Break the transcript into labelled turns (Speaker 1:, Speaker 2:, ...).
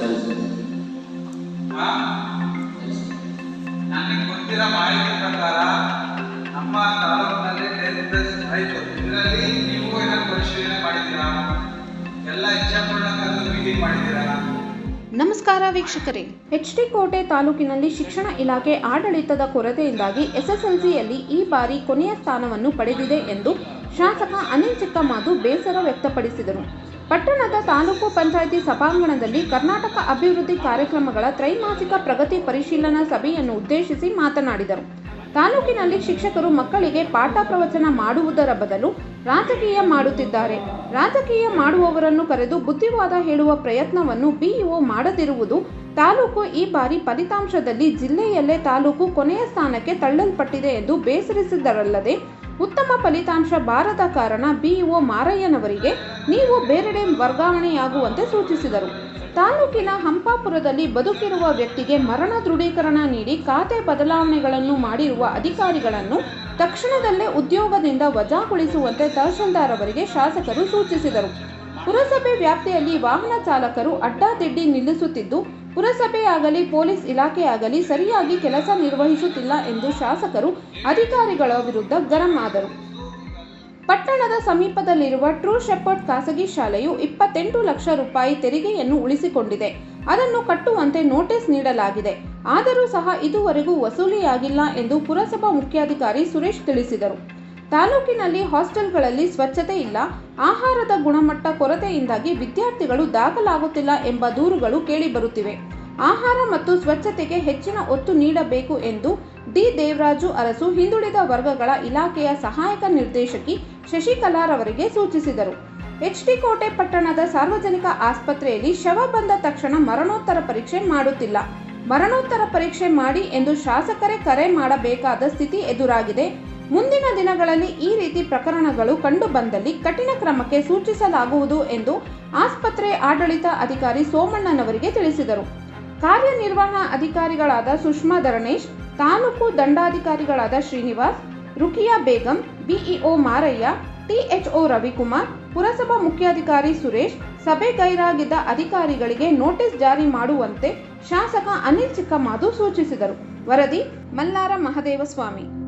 Speaker 1: ಸರಿ?
Speaker 2: ನನಗೆ ಗೊತ್ತಿರೋ ಮಾಹಿತಿ ಪ್ರಕಾರ ನಮ್ಮ ತಾಲೂಕಿನಲ್ಲಿ ಟೆನ್ ಆಯಿತು. ಇದರಲ್ಲಿ ನೀವು ಏನಾದ್ರು ಪರಿಶೀಲನೆ ಮಾಡಿದ್ದೀರಾ? ಎಲ್ಲ ಇಚ್ಛಾಪೂರ್ಣಕ್ಕಾಗಿ ಮೀಟಿಂಗ್ ಮಾಡಿದ್ದೀರಾ?
Speaker 3: ನಮಸ್ಕಾರ ವೀಕ್ಷಕರೇ. ಎಚ್ ಡಿ ಕೋಟೆ ತಾಲೂಕಿನಲ್ಲಿ ಶಿಕ್ಷಣ ಇಲಾಖೆ ಆಡಳಿತದ ಕೊರತೆಯಿಂದಾಗಿ ಎಸ್ಎಸ್ಎಲ್ಸಿಯಲ್ಲಿ ಈ ಬಾರಿ ಕೊನೆಯ ಸ್ಥಾನವನ್ನು ಪಡೆದಿದೆ ಎಂದು ಶಾಸಕ ಅನಿಲ್ ಚಿಕ್ಕಮಾದು ಬೇಸರ ವ್ಯಕ್ತಪಡಿಸಿದರು. ಪಟ್ಟಣದ ತಾಲೂಕು ಪಂಚಾಯಿತಿ ಸಭಾಂಗಣದಲ್ಲಿ ಕರ್ನಾಟಕ ಅಭಿವೃದ್ಧಿ ಕಾರ್ಯಕ್ರಮಗಳ ತ್ರೈಮಾಸಿಕ ಪ್ರಗತಿ ಪರಿಶೀಲನಾ ಸಭೆಯನ್ನು ಉದ್ದೇಶಿಸಿ ಮಾತನಾಡಿದರು. ತಾಲೂಕಿನಲ್ಲಿ ಶಿಕ್ಷಕರು ಮಕ್ಕಳಿಗೆ ಪಾಠ ಪ್ರವಚನ ಮಾಡುವುದರ ಬದಲು ರಾಜಕೀಯ ಮಾಡುತ್ತಿದ್ದಾರೆ. ರಾಜಕೀಯ ಮಾಡುವವರನ್ನು ಕರೆದು ಬುದ್ಧಿವಾದ ಹೇಳುವ ಪ್ರಯತ್ನವನ್ನು ಬಿಇಒ ಮಾಡದಿರುವುದು ತಾಲೂಕು ಈ ಬಾರಿ ಫಲಿತಾಂಶದಲ್ಲಿ ಜಿಲ್ಲೆಯಲ್ಲೇ ತಾಲೂಕು ಕೊನೆಯ ಸ್ಥಾನಕ್ಕೆ ತಳ್ಳಲ್ಪಟ್ಟಿದೆ ಎಂದು ಬೇಸರಿಸಿದರಲ್ಲದೆ ಉತ್ತಮ ಫಲಿತಾಂಶ ಬಾರದ ಕಾರಣ ಬಿಇಒ ಮಾರಯ್ಯನವರಿಗೆ ನೀವು ಬೇರೆಡೆ ವರ್ಗಾವಣೆಯಾಗುವಂತೆ ಸೂಚಿಸಿದರು. ತಾಲೂಕಿನ ಹಂಪಾಪುರದಲ್ಲಿ ಬದುಕಿರುವ ವ್ಯಕ್ತಿಗೆ ಮರಣ ದೃಢೀಕರಣ ನೀಡಿ ಖಾತೆ ಬದಲಾವಣೆಗಳನ್ನು ಮಾಡಿರುವ ಅಧಿಕಾರಿಗಳನ್ನು ತಕ್ಷಣದಲ್ಲೇ ಉದ್ಯೋಗದಿಂದ ವಜಾಗೊಳಿಸುವಂತೆ ತಹಸೀಲ್ದಾರ್ ಅವರಿಗೆ ಶಾಸಕರು ಸೂಚಿಸಿದರು. ಪುರಸಭೆ ವ್ಯಾಪ್ತಿಯಲ್ಲಿ ವಾಹನ ಚಾಲಕರು ಅಡ್ಡಾದಿಡ್ಡಿ ನಿಲ್ಲಿಸುತ್ತಿದ್ದು, ಪುರಸಭೆಯಾಗಲಿ, ಪೊಲೀಸ್ ಇಲಾಖೆಯಾಗಲಿ ಸರಿಯಾಗಿ ಕೆಲಸ ನಿರ್ವಹಿಸುತ್ತಿಲ್ಲ ಎಂದು ಶಾಸಕರು, ಅಧಿಕಾರಿಗಳ ವಿರುದ್ಧ ಗರಂ ಆದರು. ಪಟ್ಟಣದ ಸಮೀಪದಲ್ಲಿರುವ ಟ್ರೂ ಶೆಪರ್ಟ್ ಖಾಸಗಿ ಶಾಲೆಯು ಇಪ್ಪತ್ತೆಂಟು ಲಕ್ಷ ರೂಪಾಯಿ ತೆರಿಗೆಯನ್ನು ಉಳಿಸಿಕೊಂಡಿದೆ. ಅದನ್ನು ಕಟ್ಟುವಂತೆ ನೋಟಿಸ್ ನೀಡಲಾಗಿದೆ. ಆದರೂ ಸಹ ಇದುವರೆಗೂ ವಸೂಲಿಯಾಗಿಲ್ಲ ಎಂದು ಪುರಸಭಾ ಮುಖ್ಯಾಧಿಕಾರಿ ಸುರೇಶ್ ತಿಳಿಸಿದರು. ತಾಲೂಕಿನಲ್ಲಿ ಹಾಸ್ಟೆಲ್ಗಳಲ್ಲಿ ಸ್ವಚ್ಛತೆ ಇಲ್ಲ, ಆಹಾರದ ಗುಣಮಟ್ಟ ಕೊರತೆಯಿಂದಾಗಿ ವಿದ್ಯಾರ್ಥಿಗಳು ದಾಖಲಾಗುತ್ತಿಲ್ಲ ಎಂಬ ದೂರುಗಳು ಕೇಳಿಬರುತ್ತಿವೆ. ಆಹಾರ ಮತ್ತು ಸ್ವಚ್ಛತೆಗೆ ಹೆಚ್ಚಿನ ಒತ್ತು ನೀಡಬೇಕು ಎಂದು ಡಿ. ದೇವರಾಜು ಅರಸು ಹಿಂದುಳಿದ ವರ್ಗಗಳ ಇಲಾಖೆಯ ಸಹಾಯಕ ನಿರ್ದೇಶಕಿ ಶಶಿಕಲಾರವರಿಗೆ ಸೂಚಿಸಿದರು. ಎಚ್ಡಿ ಕೋಟೆ ಪಟ್ಟಣದ ಸಾರ್ವಜನಿಕ ಆಸ್ಪತ್ರೆಯಲ್ಲಿ ಶವ ಬಂದ ತಕ್ಷಣ ಮರಣೋತ್ತರ ಪರೀಕ್ಷೆ ಮಾಡುತ್ತಿಲ್ಲ. ಮರಣೋತ್ತರ ಪರೀಕ್ಷೆ ಮಾಡಿ ಎಂದು ಶಾಸಕರೇ ಕರೆ ಮಾಡಬೇಕಾದ ಸ್ಥಿತಿ ಎದುರಾಗಿದೆ. ಮುಂದಿನ ದಿನಗಳಲ್ಲಿ ಈ ರೀತಿ ಪ್ರಕರಣಗಳು ಕಂಡುಬಂದಲ್ಲಿ ಕಠಿಣ ಕ್ರಮಕ್ಕೆ ಸೂಚಿಸಲಾಗುವುದು ಎಂದು ಆಸ್ಪತ್ರೆ ಆಡಳಿತ ಅಧಿಕಾರಿ ಸೋಮಣ್ಣನವರಿಗೆ ತಿಳಿಸಿದರು. ಕಾರ್ಯನಿರ್ವಹಣಾ ಅಧಿಕಾರಿಗಳಾದ ಸುಷ್ಮಾ ಧರಣೇಶ್, ತಾಲೂಕು ದಂಡಾಧಿಕಾರಿಗಳಾದ ಶ್ರೀನಿವಾಸ್ ರುಕಿಯಾ ಬೇಗಂ, ಬಿಇಒ ಮಾರಯ್ಯ, ಟಿಎಚ್ಒ ರವಿಕುಮಾರ್, ಪುರಸಭಾ ಮುಖ್ಯಾಧಿಕಾರಿ ಸುರೇಶ್, ಸಭೆ ಗೈರಾಗಿದ್ದ ಅಧಿಕಾರಿಗಳಿಗೆ ನೋಟಿಸ್ ಜಾರಿ ಮಾಡುವಂತೆ ಶಾಸಕ ಅನಿಲ್ ಚಿಕ್ಕಮಾದು ಸೂಚಿಸಿದರು. ವರದಿ ಮಲ್ಲಾರ ಮಹದೇವಸ್ವಾಮಿ